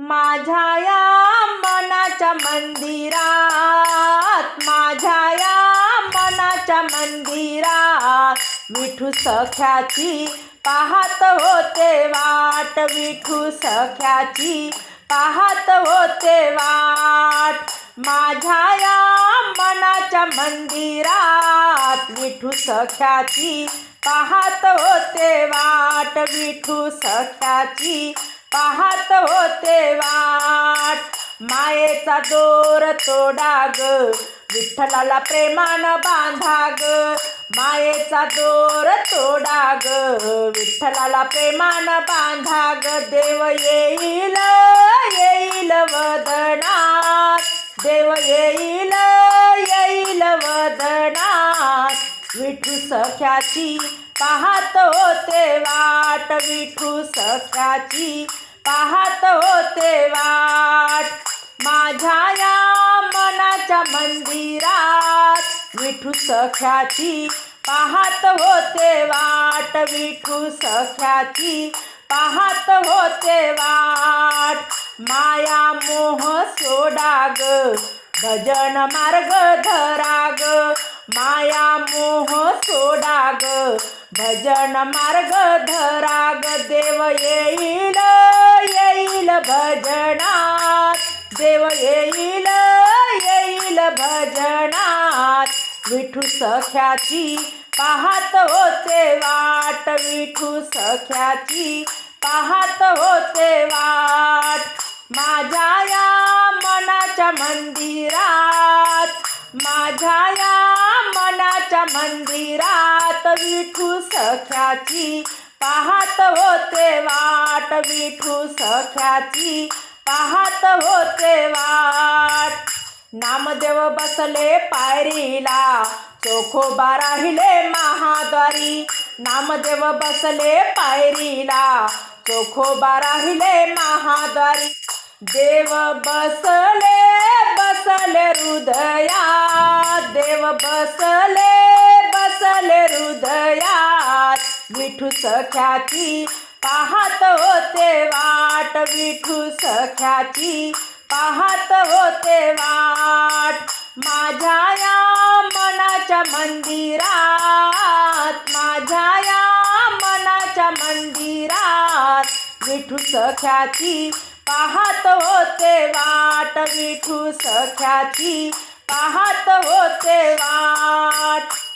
माझ्या या मनाच्या मंदिरात माझ्या या मनाच्या मंदिरात विठू सख्याची पाहत होते वाट विठू सख्याची पाहत होते वाट. माझ्या या मनाच्या मंदिरात विठू सख्याची पाहत होते वाट विठू सख्याची पाहत होते वाट. मायेचा दोर तोडा ग. विठ्ठलाला प्रेमानं बांधा ग. मायेचा दोर तोडा ग. विठ्ठलाला प्रेमानं बांधा ग. देव येईल येईल वदनात. देव येईल येईल वदनात. विठू सख्याची पाहत होते वाट. विठू सख्याची पाहत होते वाट. माझ्या या मनाच्या मंदिरात विठू सख्याची पाहत होते वाट. विठू सख्याची पाहत होते वाट. माया मोह सोडाग भजन मार्ग धराग माया मोह सोडाग भजन मार्ग धराग देव येई येईल भजनात. देव येईल येईल भजनात. विठू सख्याची पाहत होते वाट. विठू सख्याची पाहत होते वाट. माझ्या या मनाच्या मंदिरात माझ्या या मनाच्या मंदिरात विठू सख्याची पाहत होते वाट विठू सख्याची. पाहत होते वाट. नामदेव बसले पायरीला. चोखोबा राहिले महाद्वारी. नामदेव बसले पायरीला. चोखोबा राहिले महाद्वारी. देव बसले बसले हृदया देव बसले विठू सख्याची पाहत होते वाट. विठू सख्याची पाहत होते वाट. माझ्या या मनाच्या मंदिरात माझ्या या मनाच्या मंदिरात विठू सख्याची पाहत होते वाट. विठू सख्याची पाहत होते वाट.